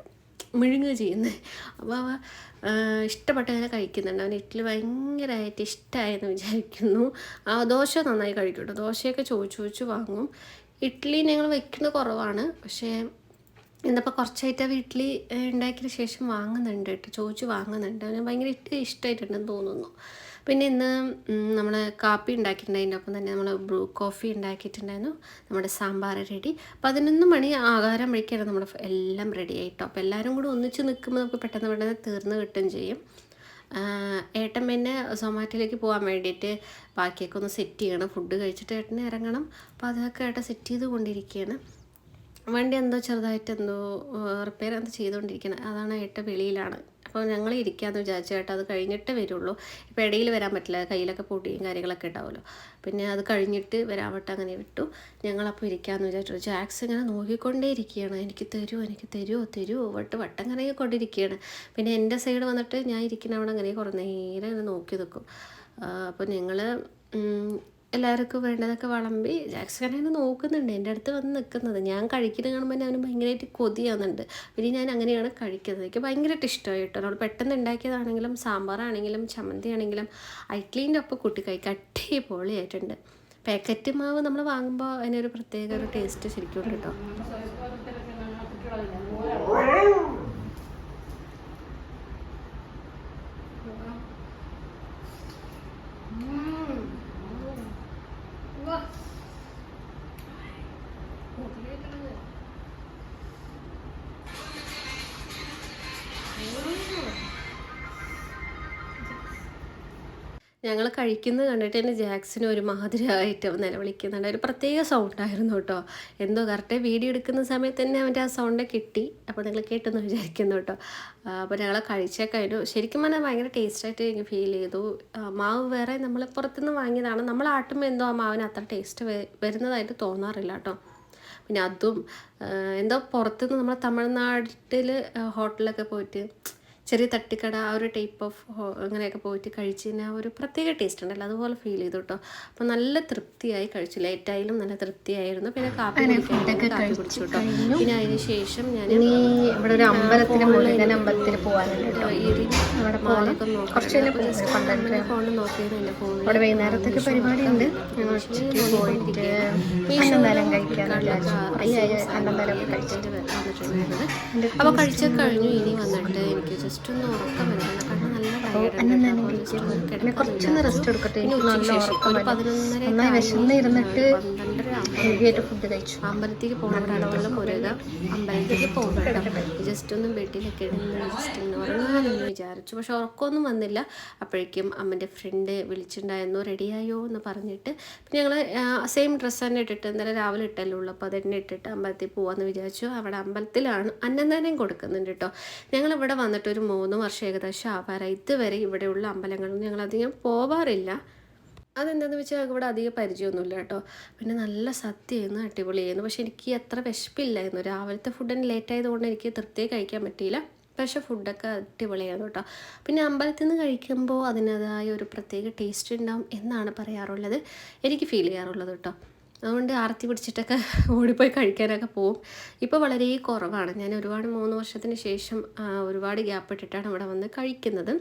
മിഴുങ്ങുക ചെയ്യുന്നത് അപ്പോൾ അവ ഇഷ്ടപ്പെട്ട് അങ്ങനെ കഴിക്കുന്നുണ്ട്. അവൻ ഇഡ്ഡലി ഭയങ്കരമായിട്ട് ഇഷ്ടമായെന്ന് വിചാരിക്കുന്നു. ആ ദോശ നന്നായി കഴിക്കും കേട്ടോ. ദോശയൊക്കെ ചോദിച്ചു ചോദിച്ചു വാങ്ങും. ഇഡ്ഡലി ഞങ്ങൾ വെക്കുന്നത് കുറവാണ്. പക്ഷേ ഇന്നിപ്പോൾ കുറച്ചായിട്ട് വീട്ടിൽ ഉണ്ടാക്കിയ ശേഷം വാങ്ങുന്നുണ്ട് കേട്ടോ. ചോദിച്ചു വാങ്ങുന്നുണ്ട്. അവന് ഭയങ്കര ഇഷ്ടമായിട്ടുണ്ടെന്ന് തോന്നുന്നു. പിന്നെ ഇന്ന് നമ്മൾ കാപ്പി ഉണ്ടാക്കിയിട്ടുണ്ടായിരുന്നു ഒപ്പം തന്നെ നമ്മൾ ബ്രൂ കോഫി ഉണ്ടാക്കിയിട്ടുണ്ടായിരുന്നു നമ്മുടെ സാമ്പാർ റെഡി. പതിനൊന്ന് മണി ആകാരം വഴിക്കാണ് നമ്മുടെ എല്ലാം റെഡി ആയിട്ടോ അപ്പോൾ എല്ലാവരും കൂടി ഒന്നിച്ച് നിൽക്കുമ്പോൾ നമുക്ക് പെട്ടെന്ന് പെട്ടെന്ന് തീർന്ന് കിട്ടുകയും ചെയ്യും. ഏട്ടൻ പിന്നെ സൊമാറ്റോയിലേക്ക് പോകാൻ വേണ്ടിയിട്ട് ബാക്കിയൊക്കെ ഒന്ന് സെറ്റ് ചെയ്യണം. ഫുഡ് കഴിച്ചിട്ട് ഏട്ടനെ ഇറങ്ങണം. അപ്പോൾ അതൊക്കെ ഏട്ടൻ സെറ്റ് ചെയ്ത് കൊണ്ടിരിക്കുകയാണ് വണ്ടി എന്തോ ചെറുതായിട്ട് എന്തോ റിപ്പയർ എന്തോ ചെയ്തുകൊണ്ടിരിക്കുന്നത് അതാണ് ഏട്ട വെളിയിലാണ്. അപ്പോൾ ഞങ്ങൾ ഇരിക്കാമെന്ന് വിചാരിച്ചു ഏട്ടാ അത് കഴിഞ്ഞിട്ട് വരുള്ളൂ. ഇപ്പോൾ ഇടയിൽ വരാൻ പറ്റില്ല കയ്യിലൊക്കെ പൊടിയും കാര്യങ്ങളൊക്കെ ഉണ്ടാവുമല്ലോ. പിന്നെ അത് കഴിഞ്ഞിട്ട് വരാൻ വിട്ട് അങ്ങനെ വിട്ടു. ഞങ്ങളപ്പോൾ ഇരിക്കാമെന്ന് വിചാരിച്ചു. ജാക്സ് ഇങ്ങനെ നോക്കിക്കൊണ്ടേ ഇരിക്കുകയാണ്. എനിക്ക് തരുമോ എനിക്ക് തരുമോ തരുമോ വട്ട് വട്ടം കറങ്ങി കൊണ്ടിരിക്കുകയാണ്. പിന്നെ എന്റെ സൈഡ് വന്നിട്ട് ഞാൻ ഇരിക്കുന്ന അവിടെ അങ്ങനെ കുറേ നേരം ഇങ്ങനെ നോക്കി നിൽക്കും. അപ്പോൾ ഞങ്ങൾ എല്ലാവർക്കും വേണ്ടതൊക്കെ വിളമ്പി ജാക്സൺ അങ്ങനെ നോക്കുന്നുണ്ട്. എന്റെ അടുത്ത് വന്ന് നിൽക്കുന്നത്. ഞാൻ കഴിക്കുന്നത് കാണുമ്പോൾ അവന് ഭയങ്കരമായിട്ട് കൊതിയാവുന്നുണ്ട്. പിന്നെ ഞാൻ അങ്ങനെയാണ് കഴിക്കുന്നത്. എനിക്ക് ഭയങ്കരമായിട്ട് ഇഷ്ടമായി കേട്ടോ. നമ്മൾ പെട്ടെന്ന് ഉണ്ടാക്കിയതാണെങ്കിലും സാമ്പാറാണെങ്കിലും ചമ്മന്തി ആണെങ്കിലും ഐറ്റ്ലീന്റെ ഒപ്പം കൂട്ടി കഴിക്കുക അടിപൊളിയായിട്ടുണ്ട്. പാക്കറ്റ് മാവ് നമ്മൾ വാങ്ങുമ്പോൾ അതിനൊരു പ്രത്യേക ഒരു ടേസ്റ്റ് ശരിക്കും കേട്ടോ. ഞങ്ങൾ കഴിക്കുന്നത് കണ്ടിട്ട് തന്നെ ജാക്സിന് ഒരു മാതിരിയായിട്ട് നിലവിളിക്കുന്നുണ്ട്. ഒരു പ്രത്യേക സൗണ്ടായിരുന്നു കേട്ടോ. എന്തോ കറക്റ്റ് വീഡിയോ എടുക്കുന്ന സമയത്ത് തന്നെ അവന്റെ ആ സൗണ്ട് കിട്ടി. അപ്പോൾ നിങ്ങൾ കേട്ടെന്ന് വിചാരിക്കുന്നു കേട്ടോ. അപ്പോൾ ഞങ്ങൾ കഴിച്ചേക്കായിരുന്നു ശരിക്കും പറഞ്ഞാൽ ഭയങ്കര ടേസ്റ്റായിട്ട് എനിക്ക് ഫീൽ ചെയ്തു. മാവ് വേറെ നമ്മൾ പുറത്തുനിന്ന് വാങ്ങിയതാണ്. നമ്മൾ ആട്ടുമ്പോൾ എന്തോ ആ മാവിന് അത്ര ടേസ്റ്റ് വരുന്നതായിട്ട് തോന്നാറില്ല കേട്ടോ. പിന്നെ അതും എന്തോ പുറത്തുനിന്ന് നമ്മൾ തമിഴ്നാട്ടിൽ ഹോട്ടലൊക്കെ പോയിട്ട് ചെറിയ തട്ടിക്കട ആ ഒരു ടൈപ്പ് ഓഫ് അങ്ങനെയൊക്കെ പോയിട്ട് കഴിച്ചതിന് ആ ഒരു പ്രത്യേക ടേസ്റ്റ് ഉണ്ടല്ലോ. അതുപോലെ ഫീൽ ചെയ്തു കേട്ടോ അപ്പോൾ നല്ല തൃപ്തിയായി കഴിച്ചു. ലൈറ്റായാലും നല്ല തൃപ്തിയായിരുന്നു. പിന്നെ കാപ്പി കുടിക്കാൻ കാപ്പി കുടിച്ചു കേട്ടോ പിന്നെ അതിന് ശേഷം ഞാൻ ഇവിടെ ഒരു അമ്പലത്തിന് അമ്പലത്തിൽ പോകാനുണ്ട് അവിടെ ഫോണിൽ നോക്കിയത് എന്റെ ഫോണിൽ വൈകുന്നേരത്തേക്ക് പരിപാടി ഉണ്ട്. ഞങ്ങൾ ഉച്ചയ്ക്ക് പോയിട്ട് കഴിക്കാൻ കഴിച്ചിട്ട് വന്നിട്ടുണ്ടായിരുന്നത് അപ്പോൾ കഴിഞ്ഞു ഇനി വന്നിട്ട് എനിക്ക് ജസ്റ്റ് ഒന്ന് ഉറക്കം വരുന്നുണ്ട് കാരണം നല്ല പിന്നെ കുറച്ചൊന്ന് റെസ്റ്റ് എടുക്കട്ടെ. നല്ല ഉറക്കം നന്നായി വിശന്ന് ഇരുന്നിട്ട് പന്ത്രണ്ടര ഫുഡ് കഴിച്ചു. അമ്പലത്തേക്ക് ഇവിടെ അടുത്തുള്ള മുരുക അമ്പലത്തേക്ക് ജസ്റ്റ് ഒന്ന് ബെഡിലൊക്കെ ഇടുന്ന ജസ്റ്റ് ഒന്ന് ഉറങ്ങാമെന്ന് വിചാരിച്ചു. പക്ഷെ ഉറക്കമൊന്നും വന്നില്ല. അപ്പോഴേക്കും അമ്മന്റെ ഫ്രണ്ട് വിളിച്ചിട്ടുണ്ടായിരുന്നു. റെഡിയായോ എന്ന് പറഞ്ഞിട്ട്. പിന്നെ ഞങ്ങൾ സെയിം ഡ്രസ്സ് തന്നെ ഇട്ടിട്ട് എന്തായാലും രാവിലെ ഇട്ടല്ലേ ഉള്ളൂ. അപ്പോൾ അതന്നെ ഇട്ടിട്ട് അമ്പലത്തിൽ പോവാന്ന് വിചാരിച്ചു. അവിടെ അമ്പലത്തിലാണ് അന്നദാനം കൊടുക്കുന്നുണ്ട് കേട്ടോ. ഞങ്ങൾ ഇവിടെ വന്നിട്ട് ഒരു മൂന്ന് വർഷം ഏകദേശം ആവാറ ഇതുവരെ ഇവിടെയുള്ള അമ്പലങ്ങളിൽ ഞങ്ങൾ അധികം പോവാറില്ല. അതെന്താണെന്ന് വെച്ചാൽ ഇവിടെ അധികം പരിചയമൊന്നുമില്ല കേട്ടോ. പിന്നെ നല്ല സദ്യയായിരുന്നു അടിപൊളിയായിരുന്നു. പക്ഷെ എനിക്ക് അത്ര വിശപ്പില്ലായിരുന്നു. രാവിലത്തെ ഫുഡിന് ലേറ്റ് ആയതുകൊണ്ട് എനിക്ക് തൃപ്തിയെ കഴിക്കാൻ പറ്റിയില്ല. പക്ഷേ ഫുഡൊക്കെ അടിപൊളിയായിരുന്നു കേട്ടോ. പിന്നെ അമ്പലത്തിൽ നിന്ന് കഴിക്കുമ്പോൾ അതിന്റേതായ ഒരു പ്രത്യേക ടേസ്റ്റ് ഉണ്ടാവും എന്നാണ് പറയാറുള്ളത്. എനിക്ക് ഫീൽ ചെയ്യാറുള്ളത് കേട്ടോ. അതുകൊണ്ട് ആർത്തി പിടിച്ചിട്ടൊക്കെ [laughs] ഓടിപ്പോയി കഴിക്കാനൊക്കെ പോവും. ഇപ്പോൾ വളരെ കുറവാണ്. ഞാൻ ഒരുപാട് മൂന്ന് വർഷത്തിന് ശേഷം ഒരുപാട് ഗ്യാപ്പ് ഇട്ടിട്ടാണ് ഇവിടെ വന്ന് കഴിക്കുന്നത്.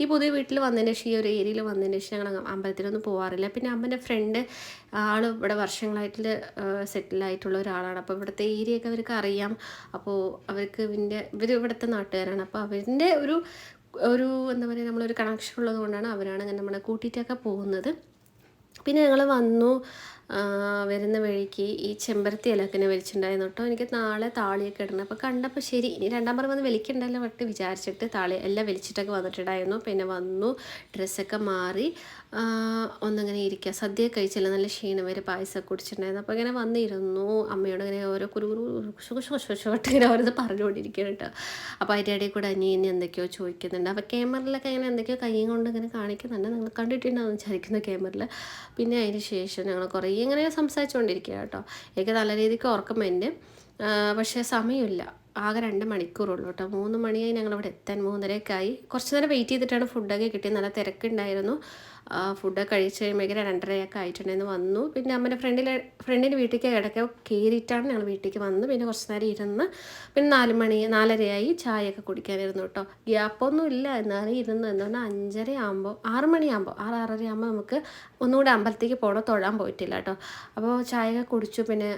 ഈ പുതിയ വീട്ടിൽ വന്നതിന് ശേഷം ഈ ഒരു ഏരിയയിൽ വന്നതിന് ശേഷം ഞങ്ങൾ അമ്പലത്തിലൊന്നും പോകാറില്ല പിന്നെ അമ്മന്റെ ഫ്രണ്ട് ആൾ ഇവിടെ വർഷങ്ങളായിട്ട് സെറ്റിലായിട്ടുള്ള ഒരാളാണ്. അപ്പോൾ ഇവിടുത്തെ ഏരിയ ഒക്കെ അവർക്ക് അറിയാം. അപ്പോൾ അവർക്ക് ഇവന്റെ ഇവർ ഇവിടുത്തെ നാട്ടുകാരാണ്. അപ്പോൾ അവരുടെ ഒരു ഒരു എന്താ പറയുക നമ്മളൊരു കണക്ഷൻ ഉള്ളത് കൊണ്ടാണ് അവരാണ് നമ്മളെ കൂട്ടിയിട്ടൊക്കെ പോകുന്നത്. പിന്നെ ഞങ്ങൾ വന്നു. വരുന്ന വഴിക്ക് ഈ ചെമ്പരത്തി ഇലക്കിനെ വലിച്ചിട്ടുണ്ടായിരുന്നു കേട്ടോ. എനിക്ക് നാളെ താളിയൊക്കെ ഇടണം. അപ്പോൾ കണ്ടപ്പോൾ ശരി ഇനി രണ്ടാം പറഞ്ഞ് വന്ന് വലിക്കണ്ടല്ലോ വട്ട് വിചാരിച്ചിട്ട് താളി എല്ലാം വലിച്ചിട്ടൊക്കെ വന്നിട്ടുണ്ടായിരുന്നു. പിന്നെ വന്നു ഡ്രസ്സൊക്കെ മാറി ഒന്നിങ്ങനെ ഇരിക്കുക സദ്യ കഴിച്ചില്ല നല്ല ക്ഷീണം വരെ പായസമൊക്കെ കുടിച്ചിട്ടുണ്ടായിരുന്നു. അപ്പോൾ ഇങ്ങനെ വന്നിരുന്നു. അമ്മയോട് ഇങ്ങനെ ഓരോ കുരു ഇങ്ങനെ ഓരോന്ന് പറഞ്ഞുകൊണ്ടിരിക്കുകയാണ് കേട്ടോ. അപ്പോൾ അതിന്റെ ഇടയിൽ കൂടെ അനിയനെ എന്തൊക്കെയോ ചോദിക്കുന്നുണ്ട്. അപ്പോൾ ക്യാമറയിലൊക്കെ ഇങ്ങനെ എന്തൊക്കെയോ കൈയും കൊണ്ട് ഇങ്ങനെ കാണിക്കുന്നുണ്ട്. നിങ്ങൾ കണ്ടിട്ടുണ്ടാവും വിചാരിക്കുന്നു ക്യാമറയിൽ. പിന്നെ അതിന് ശേഷം ഞങ്ങൾ കുറേ ഇങ്ങനെ സംസാരിച്ചുകൊണ്ടിരിക്കുക കേട്ടോ. എനിക്ക് നല്ല രീതിക്ക് ഓർക്കം വരുന്നുണ്ട് പക്ഷേ സമയമില്ല. ആകെ രണ്ട് മണിക്കൂറുള്ളൂ കേട്ടോ. മൂന്ന് മണിയായി ഞങ്ങളിവിടെ എത്താൻ മൂന്നരയൊക്കെ ആയി. കുറച്ച് നേരം വെയിറ്റ് ചെയ്തിട്ടാണ് ഫുഡൊക്കെ കിട്ടിയത്. നല്ല തിരക്കുണ്ടായിരുന്നു. ഫുഡൊക്കെ കഴിച്ച് കഴിയുമ്പോഴേക്കും രണ്ടരയൊക്കെ ആയിട്ടുണ്ടായിരുന്നു വന്നു. പിന്നെ അമ്മന്റെ ഫ്രണ്ടിലെ ഫ്രണ്ടിന്റെ വീട്ടിലേക്ക് ഇടയ്ക്ക് കയറിയിട്ടാണ് ഞങ്ങൾ വീട്ടിലേക്ക് വന്ന് പിന്നെ കുറച്ച് നേരം ഇരുന്ന് പിന്നെ നാല് മണി നാലരയായി ചായയൊക്കെ കുടിക്കാനിരുന്നു കേട്ടോ. ഗ്യാപ്പൊന്നും ഇല്ല. എന്നാലും ഇരുന്നു എന്തുകൊണ്ട് അഞ്ചര ആകുമ്പോൾ ആറ് മണിയാകുമ്പോൾ ആറ് ആറര ആകുമ്പോൾ നമുക്ക് ഒന്നുകൂടെ അമ്പലത്തേക്ക് പോകണം തൊഴാൻ പോയിട്ടില്ല കേട്ടോ. അപ്പോൾ ചായയൊക്കെ കുടിച്ചു. പിന്നെ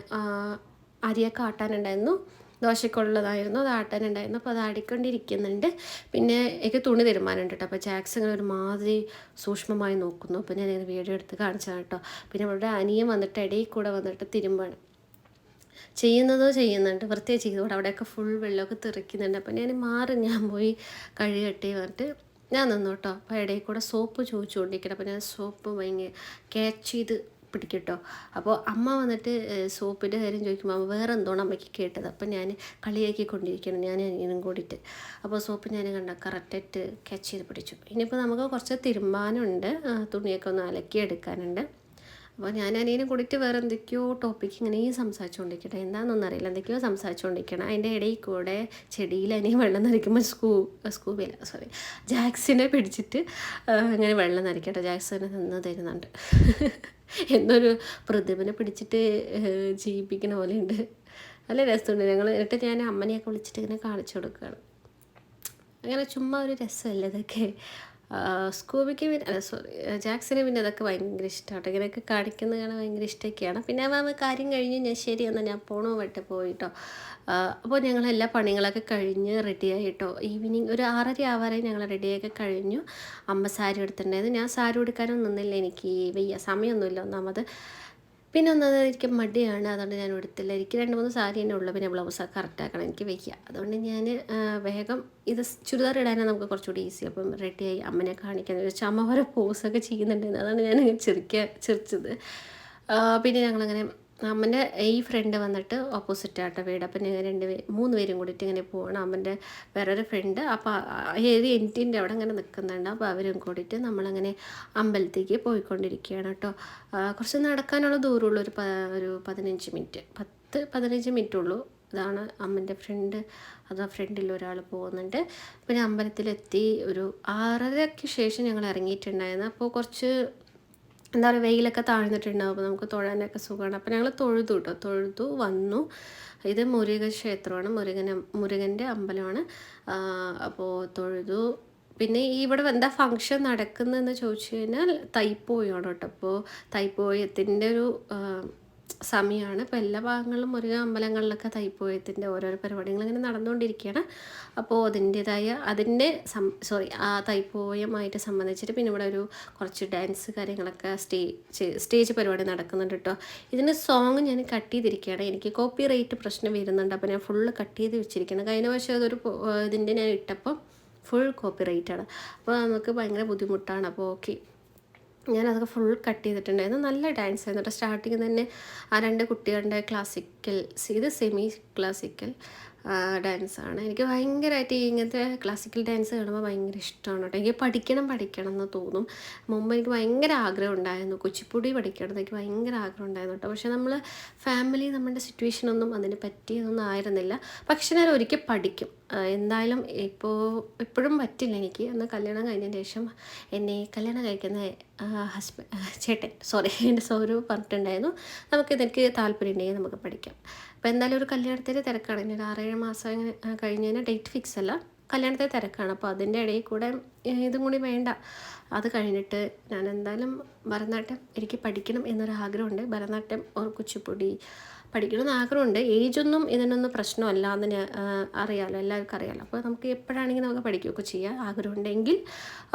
അരിയൊക്കെ ആട്ടാനുണ്ടായിരുന്നു. ദോശക്കുള്ളതായിരുന്നു അത് ആട്ടാനുണ്ടായിരുന്നു അപ്പോൾ അത് ആടിക്കൊണ്ടിരിക്കുന്നുണ്ട്. പിന്നെ എനിക്ക് തുണി തീരുമാനമുണ്ട് കേട്ടോ. അപ്പോൾ ജാക്സ് ഇങ്ങനെ ഒരുമാതിരി സൂക്ഷ്മമായി നോക്കുന്നു. അപ്പോൾ ഞാൻ ഇങ്ങനെ വീഡിയോ എടുത്ത് കാണിച്ചതാണ് കേട്ടോ. പിന്നെ അവളുടെ അനിയൻ വന്നിട്ട് ഇടയിൽ കൂടെ വന്നിട്ട് തിരുമ്പാണ്. ചെയ്യുന്നതോ ചെയ്യുന്നുണ്ട്. വൃത്തിയായി ചെയ്തുകൊണ്ട് അവിടെയൊക്കെ ഫുൾ വെള്ളമൊക്കെ തെറിക്കുന്നുണ്ട്. അപ്പോൾ ഞാൻ മാറി ഞാൻ പോയി കഴുകട്ടെ പറഞ്ഞിട്ട് ഞാൻ നിന്നു കേട്ടോ. അപ്പോൾ ഇടയിൽ കൂടെ സോപ്പ് ചോദിച്ചുകൊണ്ടിരിക്കണം അപ്പോൾ ഞാൻ സോപ്പ് ഭയങ്കര ക്യാച്ച് ചെയ്ത് പിടിക്കട്ടോ. അപ്പോൾ അമ്മ വന്നിട്ട് സോപ്പിന്റെ കാര്യം ചോദിക്കുമ്പോൾ അമ്മ വേറെ എന്തോണം അമ്മയ്ക്ക് കേട്ടത്? അപ്പം ഞാൻ കളിയാക്കി കൊണ്ടിരിക്കണം ഞാൻ അനിയനും കൂടിയിട്ട്. അപ്പോൾ സോപ്പ് ഞാൻ കണ്ട കറക്റ്റായിട്ട് ക്യാച്ച് ചെയ്ത് പിടിച്ചു. ഇനിയിപ്പോൾ നമുക്ക് കുറച്ച് തിരുമ്പാനുണ്ട്. തുണിയൊക്കെ ഒന്ന് അലക്കി എടുക്കാനുണ്ട്. അപ്പോൾ ഞാൻ അനിയനും കൂടിയിട്ട് വേറെ എന്തൊക്കെയോ ടോപ്പിക്ക് ഇങ്ങനെ സംസാരിച്ചുകൊണ്ടിരിക്കട്ടെ എന്താണെന്നൊന്നും അറിയില്ല. എന്തൊക്കെയോ സംസാരിച്ചുകൊണ്ടിരിക്കണം അതിന്റെ ഇടയിൽ കൂടെ ചെടിയിൽ അനിയൻ വെള്ളം നനയ്ക്കുമ്പോൾ സ്കൂ സ്കൂബില്ല സോറി ജാക്സിനെ പിടിച്ചിട്ട് അങ്ങനെ വെള്ളം നനയ്ക്കട്ടെ. ജാക്സിനെ നിന്ന് തരുന്നുണ്ട്. എന്നൊരു പ്രതിമനെ പിടിച്ചിട്ട് ജീവിപ്പിക്കുന്ന പോലെയുണ്ട്. നല്ല രസമുണ്ട്. ഞങ്ങൾ എന്നിട്ട് ഞാൻ അമ്മനെയൊക്കെ വിളിച്ചിട്ട് ഇങ്ങനെ കാണിച്ചു കൊടുക്കുകയാണ്. അങ്ങനെ ചുമ്മാ ഒരു രസമല്ലേ ഇതൊക്കെ? സ്കൂബിക്ക് പിന്നെ സോറി ജാക്സിന് പിന്നെ അതൊക്കെ ഭയങ്കര ഇഷ്ടമാണ് ഇങ്ങനെയൊക്കെ കാണിക്കുന്നത് കാണാൻ ഭയങ്കര ഇഷ്ടമൊക്കെയാണ്. പിന്നെ അവ കാര്യം കഴിഞ്ഞ് ഞാൻ ശരി എന്നാൽ ഞാൻ പോണോ വട്ടെ പോയിട്ടോ. അപ്പോൾ ഞങ്ങൾ എല്ലാ പണികളൊക്കെ കഴിഞ്ഞ് റെഡിയായിട്ടോ ഈവനിങ് ഒരു ആറര ആവാറായി ഞങ്ങൾ റെഡിയൊക്കെ കഴിഞ്ഞു. അമ്മ സാരി എടുത്തിട്ടുണ്ടായിരുന്നു ഞാൻ സാരി എടുക്കാനൊന്നും നിന്നില്ല എനിക്ക് വയ്യ സമയമൊന്നുമില്ല ഒന്നാമത്. പിന്നെ ഒന്നത് എനിക്ക് മടിയാണ്. അതുകൊണ്ട് ഞാൻ എടുത്തില്ല എനിക്ക് രണ്ട് മൂന്ന് സാരി തന്നെ ഉള്ളു. പിന്നെ ബ്ലൗസൊക്കെ കറക്റ്റ് ആക്കണം. എനിക്ക് വയ്ക്കുക അതുകൊണ്ട് ഞാൻ വേഗം ഇത് ചുരിദാർ ഇടാനാണ് നമുക്ക് കുറച്ചുകൂടി ഈസി അപ്പം റെഡിയായി അമ്മനെ കാണിക്കാൻ. ഒരു ചമ വരെ പോസൊക്കെ ചെയ്യുന്നുണ്ടായിരുന്നു അതാണ് ഞാൻ ചിരിക്കുക ചിരിച്ചത് പിന്നെ ഞങ്ങളങ്ങനെ അമ്മന്റെ ഈ ഫ്രണ്ട് വന്നിട്ട് ഓപ്പോസിറ്റ് ആട്ടോ വീട്. അപ്പം ഞങ്ങൾ രണ്ട് മൂന്ന് പേരും കൂടിയിട്ട് ഇങ്ങനെ പോകണം അമ്മന്റെ വേറൊരു ഫ്രണ്ട് അപ്പോൾ ഏത് എന്റിന്റെ അവിടെ ഇങ്ങനെ നിൽക്കുന്നുണ്ട് അപ്പോൾ അവരും കൂടിയിട്ട് നമ്മളങ്ങനെ അമ്പലത്തേക്ക് പോയിക്കൊണ്ടിരിക്കുകയാണ് കേട്ടോ. കുറച്ച് നടക്കാനുള്ള ദൂരമുള്ള ഒരു ഒരു പതിനഞ്ച് മിനിറ്റ്. പത്ത് പതിനഞ്ച് മിനിറ്റ് ഉള്ളൂ. ഇതാണ് അമ്മന്റെ ഫ്രണ്ട് അത് ഫ്രണ്ടിൽ ഒരാൾ പോകുന്നുണ്ട്. പിന്നെ അമ്പലത്തിലെത്തി. ഒരു ആറരയ്ക്ക് ശേഷം ഞങ്ങൾ ഇറങ്ങിയിട്ടുണ്ടായിരുന്നു. അപ്പോൾ കുറച്ച് എന്താ പറയുക വെയിലൊക്കെ താഴ്ന്നിട്ടുണ്ടാവും. അപ്പോൾ നമുക്ക് തൊഴാനൊക്കെ സുഖമാണ്. അപ്പോൾ ഞങ്ങൾ തൊഴുതു കേട്ടോ തൊഴുതു വന്നു. ഇത് മുരുക ക്ഷേത്രമാണ്. മുരുകൻ മുരുകന്റെ അമ്പലമാണ്. അപ്പോൾ തൊഴുതു. പിന്നെ ഇവിടെ എന്താ ഫങ്ഷൻ നടക്കുന്നതെന്ന് ചോദിച്ചു കഴിഞ്ഞാൽ തൈപ്പോയാണ് കേട്ടോ അപ്പോൾ തൈപ്പോയത്തിന്റെ ഒരു സമയമാണ്. ഇപ്പോൾ എല്ലാ ഭാഗങ്ങളിലും ഒരു അമ്പലങ്ങളിലൊക്കെ തൈപ്പൂയത്തിന്റെ ഓരോരോ പരിപാടികൾ ഇങ്ങനെ നടന്നുകൊണ്ടിരിക്കുകയാണ്. അപ്പോൾ അതിന്റേതായ അതിന്റെ സം സോറി ആ തൈപ്പൂയമായിട്ട് സംബന്ധിച്ചിട്ട് പിന്നെ ഇവിടെ ഒരു കുറച്ച് ഡാൻസ് കാര്യങ്ങളൊക്കെ സ്റ്റേജ് സ്റ്റേജ് പരിപാടി നടക്കുന്നുണ്ട് കേട്ടോ. ഇതിന്റെ സോങ് ഞാൻ കട്ട് ചെയ്തിരിക്കുകയാണ്. എനിക്ക് കോപ്പി റേറ്റ് പ്രശ്നം വരുന്നുണ്ട്. അപ്പോൾ ഞാൻ ഫുള്ള് കട്ട് ചെയ്ത് വെച്ചിരിക്കുകയാണ്. കഴിഞ്ഞ വർഷം അതൊരു ഇതിന്റെ ഞാൻ ഇട്ടപ്പോൾ ഫുൾ കോപ്പി റേറ്റാണ് അപ്പോൾ നമുക്ക് ഭയങ്കര ബുദ്ധിമുട്ടാണ്. അപ്പോൾ ഓക്കെ. ഞാനതൊക്കെ ഫുൾ കട്ട് ചെയ്തിട്ടുണ്ടായിരുന്നു. നല്ല ഡാൻസ് ആയിരുന്നു കേട്ടോ സ്റ്റാർട്ടിങ് തന്നെ ആ രണ്ട് കുട്ടികളുടെ ക്ലാസിക്കൽ ഇത് സെമി ക്ലാസിക്കൽ ഡാൻസാണ് എനിക്ക് ഭയങ്കരമായിട്ട് ഇങ്ങനത്തെ ക്ലാസിക്കൽ ഡാൻസ് കാണുമ്പോൾ ഭയങ്കര ഇഷ്ടമാണ് കേട്ടോ എനിക്ക് പഠിക്കണം പഠിക്കണം എന്ന് തോന്നും. മുമ്പ് എനിക്ക് ഭയങ്കര ആഗ്രഹം ഉണ്ടായിരുന്നു. കുച്ചിപ്പുടി പഠിക്കണം എനിക്ക് ഭയങ്കര ആഗ്രഹം ഉണ്ടായിരുന്നു കേട്ടോ പക്ഷേ നമ്മൾ ഫാമിലി നമ്മുടെ സിറ്റുവേഷനൊന്നും അതിന് പറ്റിയതൊന്നും ആയിരുന്നില്ല. പക്ഷെ ഞാൻ ഒരിക്കൽ പഠിക്കും. എന്തായാലും ഇപ്പോൾ ഇപ്പോഴും പറ്റില്ല എനിക്ക്. അന്ന് കല്യാണം കഴിഞ്ഞതിന് ശേഷം എന്നെ കല്യാണം കഴിക്കുന്ന ഹസ്ബൻഡ് ചേട്ടൻ സോറി [laughs] എന്റെ സൗരവ് പറഞ്ഞിട്ടുണ്ടായിരുന്നു. നമുക്ക് ഇതെനിക്ക് താല്പര്യം ഉണ്ടെങ്കിൽ നമുക്ക് പഠിക്കാം. അപ്പോൾ എന്തായാലും ഒരു കല്യാണത്തിന്റെ തിരക്കാണ്. ഇനി ഒരു ആറേഴ് മാസം ഇങ്ങനെ കഴിഞ്ഞതിന് ഡേറ്റ് ഫിക്സ് അല്ല. കല്യാണത്തെ തിരക്കാണ്. അപ്പോൾ അതിന്റെ ഇടയിൽ കൂടെ ഇതും കൂടി വേണ്ട. അത് കഴിഞ്ഞിട്ട് ഞാൻ എന്തായാലും ഭരതനാട്യം എനിക്ക് പഠിക്കണം എന്നൊരു ആഗ്രഹമുണ്ട് ഭരതനാട്യം ഓർ കുച്ചിപ്പുടി പഠിക്കണമെന്ന് ആഗ്രഹമുണ്ട്. ഏജൊന്നും ഇതിനൊന്നും പ്രശ്നമല്ല എന്ന് അറിയാലോ എല്ലാവർക്കും അറിയാമല്ലോ അപ്പോൾ നമുക്ക് എപ്പോഴാണെങ്കിൽ നമുക്ക് പഠിക്കുകയൊക്കെ ചെയ്യാം ആഗ്രഹമുണ്ടെങ്കിൽ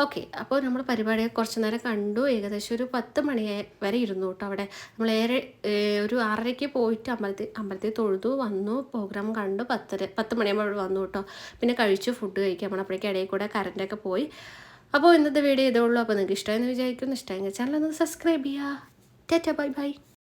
ഓക്കെ അപ്പോൾ നമ്മൾ പരിപാടിയെ കുറച്ച് നേരം കണ്ടു. ഏകദേശം ഒരു പത്ത് മണി വരെ ഇരുന്നു കേട്ടോ അവിടെ. നമ്മൾ ഏറെ ഒരു ആറരയ്ക്ക് പോയിട്ട് അമ്പലത്തിൽ അമ്പലത്തിൽ തൊഴുതു വന്നു പ്രോഗ്രാം കണ്ടു. പത്തര പത്ത് മണിയാകുമ്പോൾ അവിടെ വന്നു കേട്ടോ. പിന്നെ കഴിച്ചു ഫുഡ് കഴിക്കാം നമ്മൾ അപ്പോഴേക്കും ഇടയിൽ കൂടെ കറണ്ടൊക്കെ പോയി. അപ്പോൾ ഇന്നത്തെ വീഡിയോ ഇതേ ഉള്ളൂ. അപ്പോൾ നിങ്ങൾക്ക് ഇഷ്ടമായെന്ന് വിചാരിക്കുന്നു. ഇഷ്ടമെങ്കിൽ ചാനൽ ഒന്ന് സബ്സ്ക്രൈബ് ചെയ്യുക. Tata bye bye